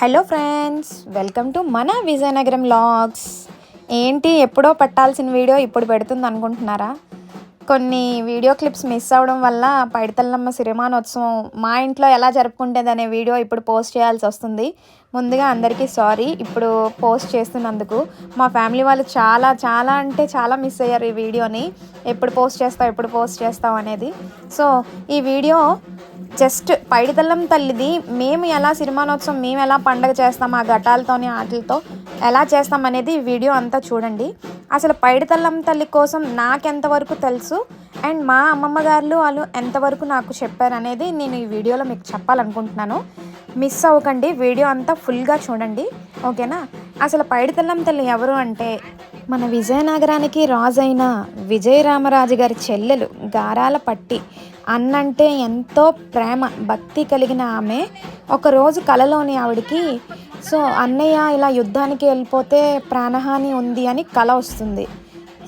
Hello friends welcome to మన Vizianagaram logs. ఏంటి ఎప్పుడో పట్టాల్సిన వీడియో ఇప్పుడు పెడుతుంది అనుకుంటున్నారా? కొన్ని వీడియో క్లిప్స్ మిస్ అవడం వల్ల పైడితల్లమ్మ సిరిమానోత్సవం మా ఇంట్లో ఎలా జరుపుకుంటేదనే అనే వీడియో ఇప్పుడు పోస్ట్ చేయాల్సి వస్తుంది. ముందుగా అందరికీ సారీ ఇప్పుడు పోస్ట్ చేస్తున్నందుకు. మా ఫ్యామిలీ వాళ్ళు చాలా చాలా అంటే చాలా మిస్ అయ్యారు ఈ వీడియోని. ఎప్పుడు పోస్ట్ చేస్తావు ఎప్పుడు పోస్ట్ చేస్తావు అనేది. సో ఈ వీడియో జస్ట్ పైడితల్లం తల్లిది మేము ఎలా సిరిమానోత్సవం మేము ఎలా పండగ చేస్తాం ఆ ఘటాలతోని ఆటలతో ఎలా చేస్తాం అనేది వీడియో అంతా చూడండి. అసలు పైడితల్లం తల్లి కోసం నాకెంతవరకు తెలుసు? అండ్ మా అమ్మమ్మ గారు వాళ్ళు ఎంతవరకు నాకు చెప్పారు అనేది నేను ఈ వీడియోలో మీకు చెప్పాలనుకుంటున్నాను. మిస్ అవ్వకండి వీడియో అంతా ఫుల్గా చూడండి. ఓకేనా? అసలు పైడితల్లం తల్లి ఎవరు అంటే మన విజయనగరానికి రాజైన విజయరామరాజు గారి చెల్లెలు గారాల పట్టి అన్నంటే ఎంతో ప్రేమ భక్తి కలిగిన ఆమె. ఒకరోజు కలలోని ఆవిడకి సో అన్నయ్య ఇలా యుద్ధానికి వెళ్ళిపోతే ప్రాణహాని ఉంది అని కల వస్తుంది.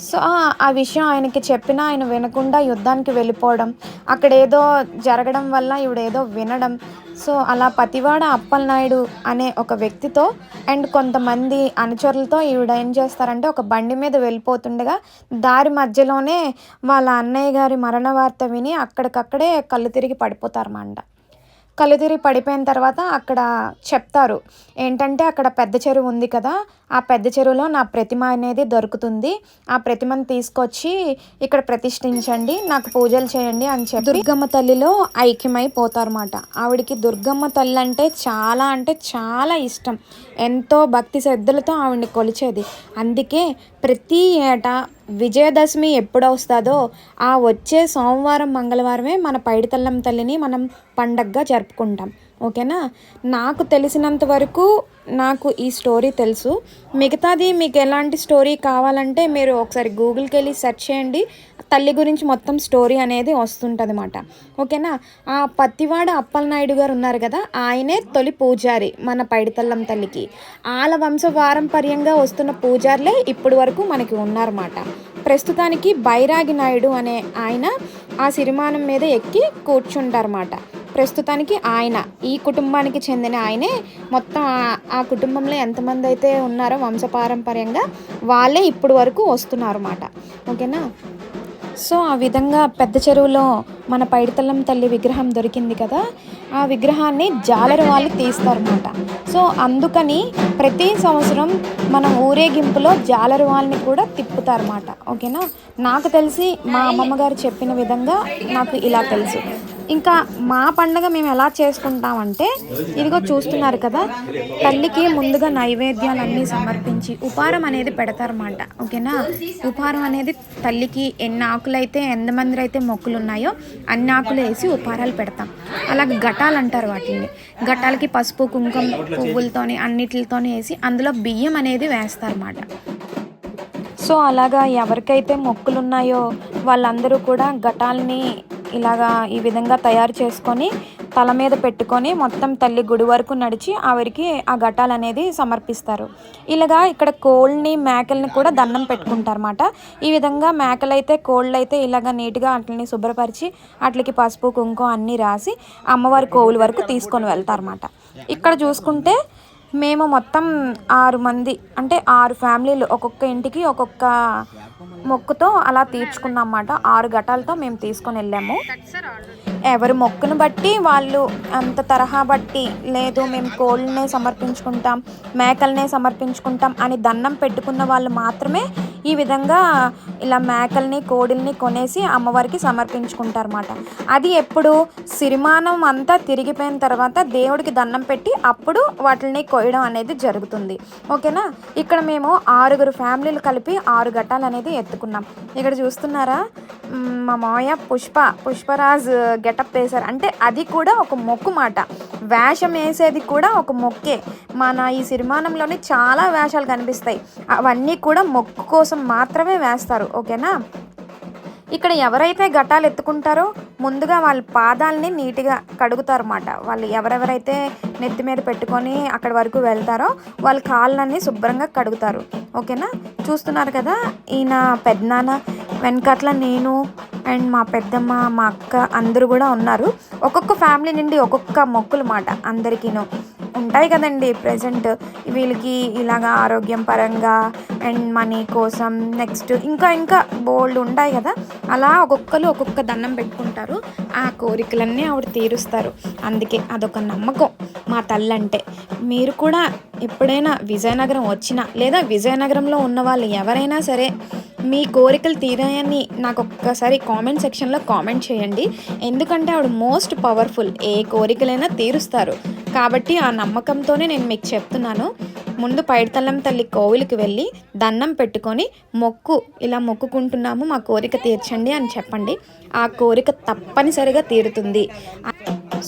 సో ఆ- విషయం ఆయనకి చెప్పినా ఆయన వినకుండా యుద్ధానికి వెళ్ళిపోవడం అక్కడ ఏదో జరగడం వల్ల ఇవిడేదో వినడం సో అలా పతివాడ అప్పలనాయుడు అనే ఒక వ్యక్తితో అండ్ కొంతమంది అనుచరులతో ఈవిడ ఏం చేస్తారంటే ఒక బండి మీద వెళ్ళిపోతుండగా దారి మధ్యలోనే వాళ్ళ అన్నయ్య గారి మరణ వార్త విని అక్కడికక్కడే కళ్ళు తిరిగి పడిపోతారన్నమాట. కళ్ళు తిరిగి పడిపోయిన తర్వాత అక్కడ చెప్తారు ఏంటంటే అక్కడ పెద్ద చెరువు ఉంది కదా ఆ పెద్ద చెరువులో నా ప్రతిమ అనేది దొరుకుతుంది. ఆ ప్రతిమను తీసుకొచ్చి ఇక్కడ ప్రతిష్ఠించండి నాకు పూజలు చేయండి అని చెప్పి దుర్గమ్మ తల్లిలో ఐక్యమైపోతారన్నమాట. ఆవిడకి దుర్గమ్మ తల్లి అంటే చాలా అంటే చాలా ఇష్టం. ఎంతో భక్తి శ్రద్ధలతో ఆవిడని కొలిచేది. అందుకే ప్రతి ఏటా విజయదశమి ఎప్పుడు వస్తుందో ఆ వచ్చే సోమవారం మంగళవారమే మన పైడితల్లం తల్లిని మనం పండగగా జరుపుకుంటాం. ఓకేనా? నాకు తెలిసినంత వరకు నాకు ఈ స్టోరీ తెలుసు. మిగతాది మీకు ఎలాంటి స్టోరీ కావాలంటే మీరు ఒకసారి గూగుల్కి వెళ్ళి సెర్చ్ చేయండి. తల్లి గురించి మొత్తం స్టోరీ అనేది వస్తుంటుంది అనమాట ఓకేనా? ఆ పత్తివాడ అప్పలనాయుడు గారు ఉన్నారు కదా ఆయనే తొలి పూజారి మన పైడితల్లం తల్లికి. ఆల వంశ పారంపర్యంగా వస్తున్న పూజారులే ఇప్పటి వరకు మనకి ఉన్నారన్నమాట. ప్రస్తుతానికి బైరాగి నాయుడు అనే ఆయన ఆ సిరిమానం మీద ఎక్కి కూర్చుంటారన్నమాట. ప్రస్తుతానికి ఆయన ఈ కుటుంబానికి చెందిన ఆయనే. మొత్తం ఆ- కుటుంబంలో ఎంతమంది అయితే ఉన్నారో వంశపారంపర్యంగా వాళ్ళే ఇప్పుడు వరకు వస్తున్నారు అన్నమాట ఓకేనా? సో ఆ విధంగా పెద్ద చెరువులో మన పైడితల్లం తల్లి విగ్రహం దొరికింది కదా ఆ విగ్రహాన్ని జాలర వాళ్ళు తీస్తారన్నమాట. సో అందుకని ప్రతి సంవత్సరం మన ఊరేగింపులో జాలర వాళ్ళని కూడా తిప్పుతారన్నమాట. ఓకేనా? నాకు తెలిసి మా అమ్మమ్మ గారు చెప్పిన విధంగా నాకు ఇలా తెలుసు. ఇంకా మా పండగ మేము ఎలా చేసుకుంటామంటే ఇదిగో చూస్తున్నారు కదా తల్లికి ముందుగా నైవేద్యాలన్నీ సమర్పించి ఉపారం అనేది పెడతారన్నమాట ఓకేనా? ఉపారం అనేది తల్లికి ఎన్ని ఆకులు అయితే ఎంతమంది అయితే మొక్కులు ఉన్నాయో అన్ని ఆకులు వేసి ఉపారాలు పెడతాం. అలాగే ఘటాలు అంటారు వాటిని. ఘటాలకి పసుపు కుంకుమ పువ్వులతోని అన్నిటితోని వేసి అందులో బియ్యం అనేది వేస్తారన్నమాట. సో అలాగా ఎవరికైతే మొక్కులు ఉన్నాయో వాళ్ళందరూ కూడా ఘటాలని ఇలాగా ఈ విధంగా తయారు చేసుకొని తల మీద పెట్టుకొని మొత్తం తల్లి గుడి వరకు నడిచి ఆవిరికి ఆ ఘటాలు అనేది సమర్పిస్తారు. ఇలాగా ఇక్కడ కోళ్ళని మేకల్ని కూడా దండం పెట్టుకుంటారన్నమాట. ఈ విధంగా మేకలైతే కోళ్ళు అయితే ఇలాగ నీట్గా వాటిని శుభ్రపరిచి వాటికి పసుపు కుంకుమ అన్నీ రాసి అమ్మవారి కోవుల వరకు తీసుకొని వెళ్తారన్నమాట. ఇక్కడ చూసుకుంటే మేము మొత్తం ఆరు మంది అంటే ఆరు ఫ్యామిలీలు ఒక్కొక్క ఇంటికి ఒక్కొక్క మొక్కుతో అలా తీర్చుకున్నాం అన్నమాట ఆరు ఘటాలతో మేము తీసుకొని వెళ్ళాము. ఎవరి మొక్కును బట్టి వాళ్ళు అంత తరహా బట్టి లేదు మేము కోళ్ళనే సమర్పించుకుంటాం మేకలనే సమర్పించుకుంటాం అని దండం పెట్టుకున్న వాళ్ళు మాత్రమే ఈ విధంగా ఇలా మేకల్ని కోడిల్ని కొనేసి అమ్మవారికి సమర్పించుకుంటారన్నమాట. అది ఎప్పుడు సిరిమానం అంతా తిరిగిపోయిన తర్వాత దేవుడికి దండం పెట్టి అప్పుడు వాటిని కోయడం అనేది జరుగుతుంది. ఓకేనా? ఇక్కడ మేము ఆరుగురు ఫ్యామిలీలు కలిపి ఆరు ఘట్టాలు అనేది ఎత్తుకున్నాం. ఇక్కడ చూస్తున్నారా? మా మాయ పుష్ప పుష్పరాజ్ గెటప్ వేశారు. అంటే అది కూడా ఒక మొక్కు మాట. వేషం వేసేది కూడా ఒక మొక్కే. మన ఈ సిరిమానంలోనే చాలా వేషాలు కనిపిస్తాయి. అవన్నీ కూడా మొక్కు కోసం మాత్రమే వేస్తారు ఓకేనా? ఇక్కడ ఎవరైతే ఘటాలు ఎత్తుకుంటారో ముందుగా వాళ్ళ పాదాలని నీట్గా కడుగుతారు అన్నమాట వాళ్ళు ఎవరెవరైతే నెత్తి మీద పెట్టుకొని అక్కడి వరకు వెళ్తారో వాళ్ళ కాళ్ళని శుభ్రంగా కడుగుతారు ఓకేనా? చూస్తున్నారు కదా ఈయన పెద్దనాన్న వెనకట్ల నేను అండ్ మా పెద్దమ్మ మా అక్క అందరూ కూడా ఉన్నారు. ఒక్కొక్క ఫ్యామిలీ నుండి ఒక్కొక్క మొక్కులు మాట అందరికీను. ఉంటాయి కదండి ప్రజెంట్ వీళ్ళకి ఇలాగా ఆరోగ్యం పరంగా అండ్ మనీ కోసం నెక్స్ట్ ఇంకా ఇంకా బోల్డ్ ఉంటాయి కదా. అలా ఒక్కొక్కరు ఒక్కొక్క దండం పెట్టుకుంటారు. ఆ కోరికలన్నీ ఆవిడ తీరుస్తారు. అందుకే అదొక నమ్మకం మా తల్లి అంటే మీరు కూడా ఎప్పుడైనా విజయనగరం వచ్చినా లేదా విజయనగరంలో ఉన్న వాళ్ళు ఎవరైనా సరే మీ కోరికలు తీరాయని నాకు ఒక్కసారి కామెంట్ సెక్షన్లో కామెంట్ చేయండి. ఎందుకంటే ఆవిడ మోస్ట్ పవర్ఫుల్ ఏ కోరికలైనా తీరుస్తారు. కాబట్టి ఆ నమ్మకంతోనే నేను మీకు చెప్తున్నాను. ముందు పైడితల్లం తల్లి కోవిలికి వెళ్ళి దండం పెట్టుకొని మొక్కు ఇలా మొక్కుకుంటున్నాము మా కోరిక తీర్చండి అని చెప్పండి. ఆ కోరిక తప్పనిసరిగా తీరుతుంది.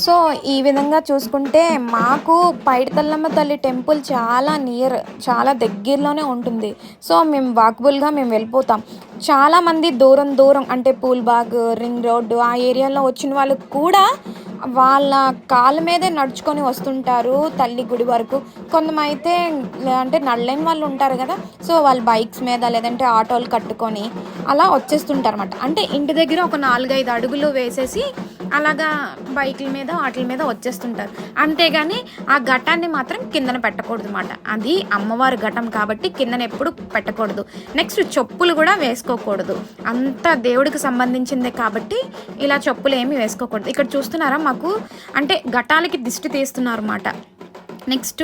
సో ఈ విధంగా చూసుకుంటే మాకు పైడితల్లమ్మ తల్లి టెంపుల్ చాలా నియర్ చాలా దగ్గరలోనే ఉంటుంది. సో మేము వాకబుల్గా మేము వెళ్ళిపోతాం. చాలామంది దూరం దూరం అంటే పూల్బాగ్ రింగ్ రోడ్డు ఆ ఏరియాలో వచ్చిన వాళ్ళు కూడా వాళ్ళ కాళ్ళ మీదే నడుచుకొని వస్తుంటారు తల్లి గుడి వరకు. కొంతమైతే అంటే నడలేని వాళ్ళు ఉంటారు కదా సో వాళ్ళు బైక్స్ మీద లేదంటే ఆటోలు కట్టుకొని అలా వచ్చేస్తుంటారు అనమాట అంటే ఇంటి దగ్గర ఒక నాలుగైదు అడుగులు వేసేసి అలాగా బైకుల మీద వాటిల మీద వచ్చేస్తుంటారు. అంతేగాని ఆ ఘటాన్ని మాత్రం కిందన పెట్టకూడదు అనమాట అది అమ్మవారి ఘటం కాబట్టి కిందన ఎప్పుడు పెట్టకూడదు. నెక్స్ట్ చెప్పులు కూడా వేసుకోకూడదు. అంత దేవుడికి సంబంధించిందే కాబట్టి ఇలా చెప్పులు ఏమి వేసుకోకూడదు. ఇక్కడ చూస్తున్నారా మాకు అంటే ఘటాలకి దిష్టి తీస్తున్నారు అన్నమాట. నెక్స్ట్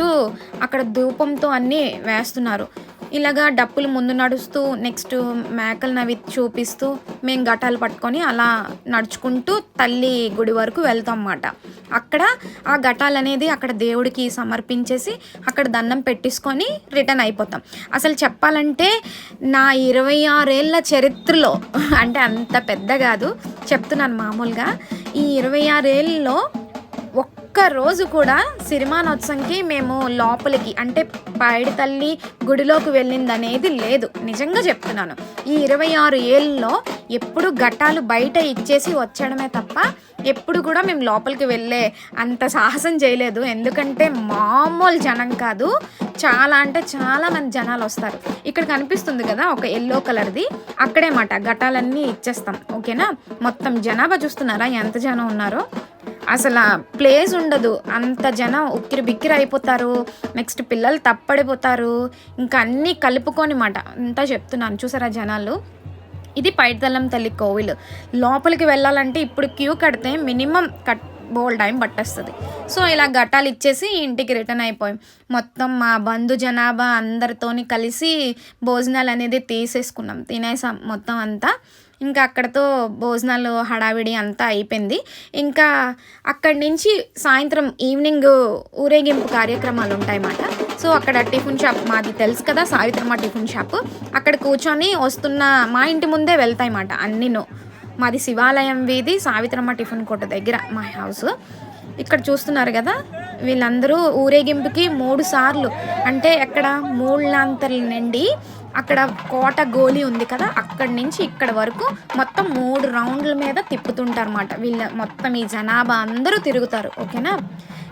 అక్కడ ధూపంతో అన్నీ వేస్తున్నారు. ఇలాగా డప్పులు ముందు నడుస్తూ నెక్స్ట్ మేకలను అవి చూపిస్తూ మేము ఘటాలు పట్టుకొని అలా నడుచుకుంటూ తల్లి గుడి వరకు వెళ్తాం అన్నమాట అక్కడ ఆ ఘటాలు అనేది అక్కడ దేవుడికి సమర్పించేసి అక్కడ దండం పెట్టేసుకొని రిటర్న్ అయిపోతాం. అసలు చెప్పాలంటే నా ఇరవై ఆరేళ్ళ చరిత్రలో అంటే అంత పెద్ద కాదు చెప్తున్నాను మామూలుగా ఈ ఇరవై ఆరేళ్ళలో ఒక్క రోజు కూడా సిరిమానోత్సవంకి మేము లోపలికి అంటే పైడి తల్లి గుడిలోకి వెళ్ళింది అనేది లేదు. నిజంగా చెప్తున్నాను. ఈ ఇరవై ఆరు ఏళ్ళలో ఎప్పుడు ఘట్టాలు బయట ఇచ్చేసి వచ్చడమే తప్ప ఎప్పుడు కూడా మేము లోపలికి వెళ్ళే అంత సాహసం చేయలేదు. ఎందుకంటే మామూలు జనం కాదు. చాలా అంటే చాలా మంది జనాలు వస్తారు. ఇక్కడ కనిపిస్తుంది కదా ఒక ఎల్లో కలర్ది. అక్కడే మాట ఘటాలన్నీ ఇచ్చేస్తాం. ఓకేనా? మొత్తం జనాభా చూస్తున్నారా? ఎంత జనం ఉన్నారో? అసలు ప్లేస్ ఉండదు. అంత జనం ఉక్కిరి బిక్కిరి అయిపోతారు. నెక్స్ట్ పిల్లలు తప్పడిపోతారు. ఇంకా అన్నీ కలుపుకొని మాట. అంతా చెప్తున్నాను. చూసారా జనాలు? ఇది పైడితల్లం తల్లి కోవిల్. లోపలికి వెళ్ళాలంటే ఇప్పుడు క్యూ కడితే మినిమం కట్ బోల్ టైం పట్టేస్తుంది. సో ఇలా ఘటాలు ఇచ్చేసి ఇంటికి రిటర్న్ అయిపోయాం. మొత్తం మా బంధు జనాభా అందరితోని కలిసి భోజనాలు అనేది తీసేసుకున్నాం. తినేసాం మొత్తం అంతా. ఇంకా అక్కడతో భోజనాలు హడావిడి అంతా అయిపోయింది. ఇంకా అక్కడి నుంచి సాయంత్రం ఈవినింగ్ ఊరేగింపు కార్యక్రమాలు ఉంటాయన్నమాట. సో అక్కడ టిఫిన్ షాప్ మాది తెలుసు కదా సావిత్రమ్మ టిఫిన్ షాప్. అక్కడ కూర్చొని వస్తున్న మా ఇంటి ముందే వెళ్తాయన్నమాట అన్నీను. మాది శివాలయం వీధి సావిత్రమ్మ టిఫిన్ కొట్ట దగ్గర మా హౌస్. ఇక్కడ చూస్తున్నారు కదా వీళ్ళందరూ ఊరేగింపుకి మూడు సార్లు. అంటే ఎక్కడ మూళ్ళంతల నుండి అక్కడ కోట గోలి ఉంది కదా అక్కడి నుంచి ఇక్కడ వరకు మొత్తం మూడు రౌండ్ల మీద తిప్పుతుంటారన్నమాట. వీళ్ళ మొత్తం ఈ జనాభా అందరూ తిరుగుతారు ఓకేనా?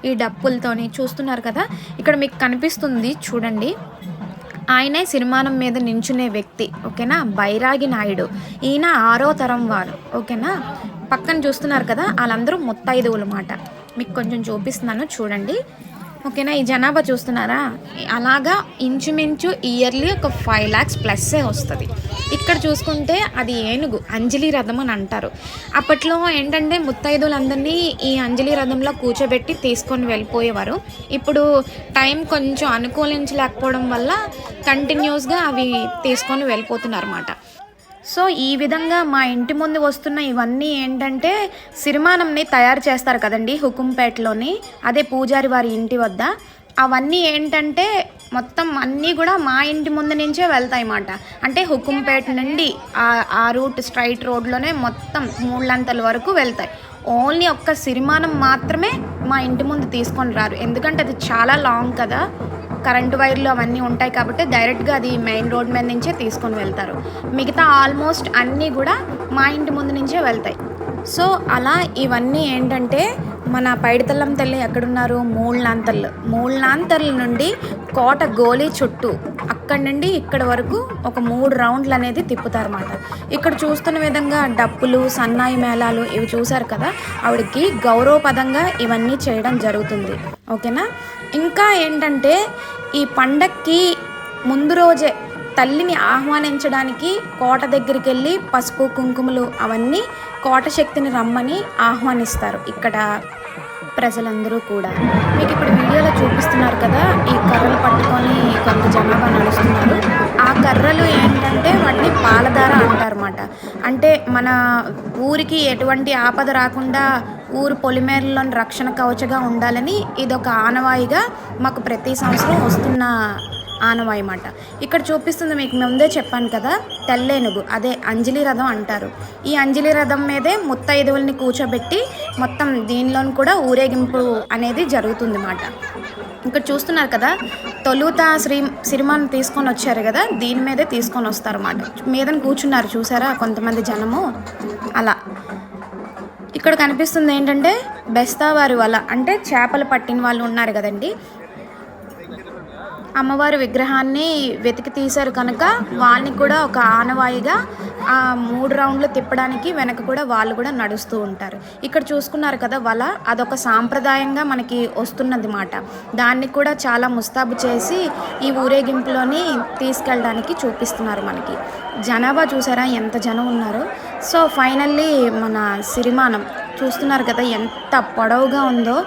ఈ డప్పులతోని చూస్తున్నారు కదా? ఇక్కడ మీకు కనిపిస్తుంది చూడండి. ఆయనే సినిమానం మీద నించునే వ్యక్తి ఓకేనా? బైరాగి నాయుడు. ఈయన ఆరో తరం వారు ఓకేనా? పక్కన చూస్తున్నారు కదా వాళ్ళందరూ ముత్తైదువులు మాట మీకు కొంచెం చూపిస్తున్నాను చూడండి. ఓకేనా? ఈ జనాభా చూస్తున్నారా? అలాగా ఇంచుమించు ఇయర్లీ ఒక ఫైవ్ ల్యాక్స్ ప్లస్సే వస్తుంది. ఇక్కడ చూసుకుంటే అది ఏనుగు అంజలి రథం అని అంటారు. అప్పట్లో ఏంటంటే ముత్తైదులందరినీ ఈ అంజలి రథంలో కూర్చోబెట్టి తీసుకొని వెళ్ళిపోయేవారు. ఇప్పుడు టైం కొంచెం అనుకూలించలేకపోవడం వల్ల కంటిన్యూస్గా అవి తీసుకొని వెళ్ళిపోతున్నారు అన్నమాట సో ఈ విధంగా మా ఇంటి ముందు వస్తున్న ఇవన్నీ ఏంటంటే సిరిమానంని తయారు చేస్తారు కదండి హుకుంపేటలోని. అదే పూజారి వారి ఇంటి వద్ద. అవన్నీ ఏంటంటే మొత్తం అన్నీ కూడా మా ఇంటి ముందు నుంచే వెళ్తాయి అన్నమాట అంటే హుకుంపేట నుండి ఆ- ఆ రూట్ స్ట్రైట్ రోడ్లోనే మొత్తం మూడులంతల వరకు వెళ్తాయి. ఓన్లీ ఒక్క సిరిమానం మాత్రమే మా ఇంటి ముందు తీసుకొని రారు. ఎందుకంటే అది చాలా లాంగ్ కదా. కరెంటు వైర్లు అవన్నీ ఉంటాయి కాబట్టి డైరెక్ట్గా అది మెయిన్ రోడ్ మీద నుంచే తీసుకొని వెళ్తారు. మిగతా ఆల్మోస్ట్ అన్నీ కూడా మా ఇంటి ముందు నుంచే వెళ్తాయి. సో అలా ఇవన్నీ ఏంటంటే మన పైడితల్లం తల్లి ఎక్కడున్నారు? మూళ్ళాంతర్లు మూళ్ళాంతర్ల నుండి కోట గోలీ చుట్టూ ఇక్కడ నుండి ఇక్కడ వరకు ఒక మూడు రౌండ్లు అనేది తిప్పుతారన్నమాట. ఇక్కడ చూస్తున్న విధంగా డప్పులు సన్నాయి మేళాలు ఇవి చూసారు కదా ఆవిడకి గౌరవపదంగా ఇవన్నీ చేయడం జరుగుతుంది. ఓకేనా? ఇంకా ఏంటంటే ఈ పండక్కి ముందు రోజే తల్లిని ఆహ్వానించడానికి కోట దగ్గరికి వెళ్ళి పసుపు కుంకుమలు అవన్నీ కోట శక్తిని రమ్మని ఆహ్వానిస్తారు. ఇక్కడ ప్రజలందరూ కూడా. మీకు ఇప్పుడు వీడియోలో చూపిస్తున్నారు కదా ఈ కర్రలు పట్టుకొని కొంత జనాభా నడుస్తున్నారు. ఆ కర్రలు ఏంటంటే వాటిని పాలధార అంటారన్నమాట. అంటే మన ఊరికి ఎటువంటి ఆపద రాకుండా ఊరు పొలిమేరలోని రక్షణ కవచగా ఉండాలని ఇదొక ఆనవాయిగా మాకు ప్రతి సంవత్సరం వస్తున్న ఆనవాయి మాట ఇక్కడ చూపిస్తుంది మీకు ముందే చెప్పాను కదా తెల్లేనుగు. అదే అంజలి రథం అంటారు. ఈ అంజలి రథం మీదే ముత్తైదువుల్ని కూర్చోబెట్టి మొత్తం దీనిలోని కూడా ఊరేగింపు అనేది జరుగుతుంది మాట ఇక్కడ చూస్తున్నారు కదా తొలుత శ్రీ సిరిమాను తీసుకొని వచ్చారు కదా దీని మీదే తీసుకొని వస్తారు అన్నమాట మీదన కూర్చున్నారు చూసారా? కొంతమంది జనము. అలా. ఇక్కడ కనిపిస్తుంది ఏంటంటే బెస్తావారి వల అంటే చేపలు పట్టిన వాళ్ళు ఉన్నారు కదండి. అమ్మవారి విగ్రహాన్ని వెతికి తీశారు కనుక వాళ్ళని కూడా ఒక ఆనవాయిగా ఆ మూడు రౌండ్లు తిప్పడానికి వెనక కూడా వాళ్ళు కూడా నడుస్తూ ఉంటారు. ఇక్కడ చూసుకున్నారు కదా వల అదొక సాంప్రదాయంగా మనకి వస్తున్నది మాట దాన్ని కూడా చాలా ముస్తాబు చేసి ఈ ఊరేగింపులోని తీసుకెళ్ళడానికి చూపిస్తున్నారు మనకి. జనాభా చూసారా? ఎంత జనం ఉన్నారు? సో ఫైనల్లీ మన సిరిమానం. చూస్తున్నారు కదా ఎంత పొడవుగా ఉందో.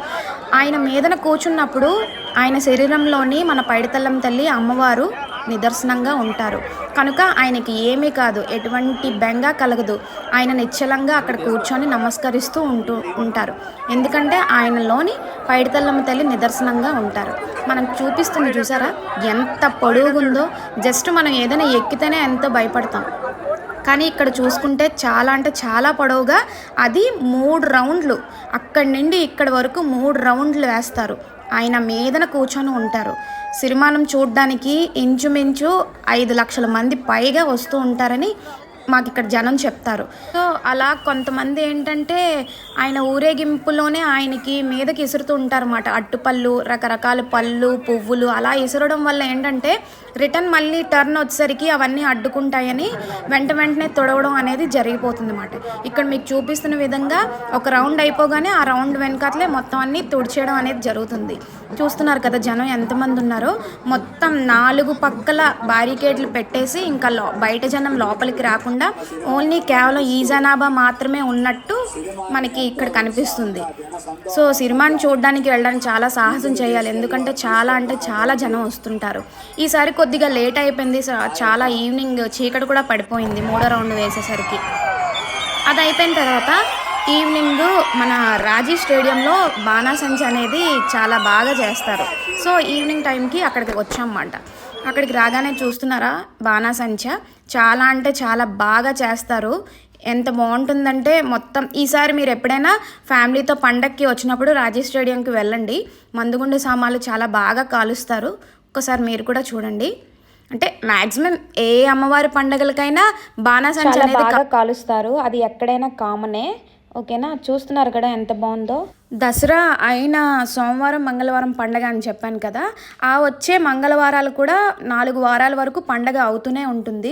ఆయన మీదన కూర్చున్నప్పుడు ఆయన శరీరంలోని మన పైడితల్లం తల్లి అమ్మవారు నిదర్శనంగా ఉంటారు. కనుక ఆయనకి ఏమీ కాదు. ఎటువంటి బెంగ కలగదు. ఆయన నిశ్చలంగా అక్కడ కూర్చొని నమస్కరిస్తూ ఉంటూ ఉంటారు. ఎందుకంటే ఆయనలోని పైడితల్లమ్మ తల్లి నిదర్శనంగా ఉంటారు. మనం చూపిస్తుంది చూసారా? ఎంత పొడుగుందో. జస్ట్ మనం ఏదైనా ఎక్కితేనే ఎంతో భయపడతాం. కానీ ఇక్కడ చూసుకుంటే చాలా అంటే చాలా పొడవుగా అది మూడు రౌండ్లు. అక్కడి నుండి ఇక్కడి వరకు మూడు రౌండ్లు వేస్తారు. ఆయన మీదన కూర్చొని ఉంటారు. సిరిమానం చూడ్డానికి ఇంచుమించు ఐదు లక్షల మంది పైగా వస్తూ ఉంటారని మాకు ఇక్కడ జనం చెప్తారు. సో అలా కొంతమంది ఏంటంటే ఆయన ఊరేగింపులోనే ఆయనకి మీదకి ఇసురుతూ ఉంటారన్నమాట. అట్టుపళ్ళు రకరకాల పళ్ళు పువ్వులు అలా ఇసురడం వల్ల ఏంటంటే రిటర్న్ మళ్ళీ టర్న్ వచ్చేసరికి అవన్నీ అడ్డుకుంటాయని వెంట వెంటనే తొడవడం అనేది జరిగిపోతుంది అన్నమాట ఇక్కడ మీకు చూపిస్తున్న విధంగా ఒక రౌండ్ అయిపోగానే ఆ రౌండ్ వెనకాతలే మొత్తం అన్ని తుడిచేయడం అనేది జరుగుతుంది. చూస్తున్నారు కదా జనం ఎంతమంది ఉన్నారో? మొత్తం నాలుగు పక్కల బారికేడ్లు పెట్టేసి ఇంకా లో బయట జనం లోపలికి రాకుండా ఓన్లీ కేవలం ఈ జనాభా మాత్రమే ఉన్నట్టు మనకి ఇక్కడ కనిపిస్తుంది. సో సినిమాని చూడడానికి వెళ్ళడానికి చాలా సాహసం చేయాలి. ఎందుకంటే చాలా అంటే చాలా జనం వస్తుంటారు. ఈసారి కొద్దిగా లేట్ అయిపోయింది చాలా ఈవినింగ్ చీకటి కూడా పడిపోయింది మూడో రౌండ్ వేసేసరికి. అది అయిపోయిన తర్వాత ఈవినింగ్ మన రాజీ స్టేడియంలో బాణాసంచ అనేది చాలా బాగా చేస్తారు. సో ఈవినింగ్ టైంకి అక్కడికి వచ్చామన్నమాట. అక్కడికి రాగానే చూస్తున్నారా బాణాసంచ? చాలా అంటే చాలా బాగా చేస్తారు. ఎంత బాగుంటుందంటే మొత్తం ఈసారి మీరు ఎప్పుడైనా ఫ్యామిలీతో పండక్కి వచ్చినప్పుడు రాజీ స్టేడియంకి వెళ్ళండి. మందుగుండు సామాన్లు చాలా బాగా కాలుస్తారు. ఒకసారి మీరు కూడా చూడండి. అంటే మ్యాక్సిమం ఏ అమ్మవారి పండగలకైనా బాణాసంచ అనేది కాలుస్తారు. అది ఎక్కడైనా కామనే. ఓకేనా? చూస్తున్నారు కదా ఎంత బాగుందో? దసరా అయిన సోమవారం మంగళవారం పండగ అని చెప్పాను కదా ఆ వచ్చే మంగళవారాలు కూడా నాలుగు వారాల వరకు పండగ అవుతూనే ఉంటుంది.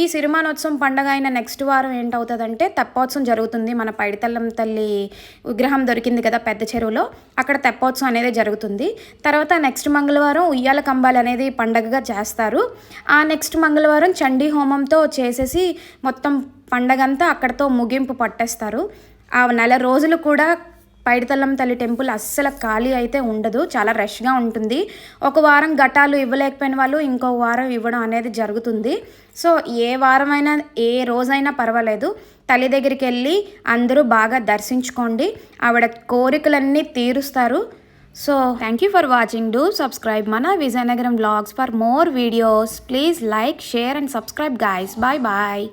ఈ సిరిమానోత్సవం పండగ అయిన నెక్స్ట్ వారం ఏంటవుతుందంటే తెప్పోత్సవం జరుగుతుంది. మన పైడితల్లం తల్లి విగ్రహం దొరికింది కదా పెద్ద చెరువులో అక్కడ తెప్పోత్సవం అనేది జరుగుతుంది. తర్వాత నెక్స్ట్ మంగళవారం ఉయ్యాల కంబాలు అనేది పండగగా చేస్తారు. ఆ నెక్స్ట్ మంగళవారం చండీ హోమంతో చేసేసి మొత్తం పండగంతా అక్కడతో ముగింపు పట్టేస్తారు. ఆ నెల రోజులు కూడా పైడితల్లం తల్లి టెంపుల్ అస్సలు ఖాళీ అయితే ఉండదు చాలా రష్గా ఉంటుంది. ఒక వారం ఘటాలు ఇవ్వలేకపోయిన వాళ్ళు ఇంకో వారం ఇవ్వడం అనేది జరుగుతుంది. సో ఏ వారమైనా ఏ రోజైనా పర్వాలేదు. తల్లి దగ్గరికి వెళ్ళి అందరూ బాగా దర్శించుకోండి. ఆవిడ కోరికలన్నీ తీరుస్తారు. So thank you for watching do subscribe మన Vizianagaram blogs for more videos please like share and subscribe guys bye bye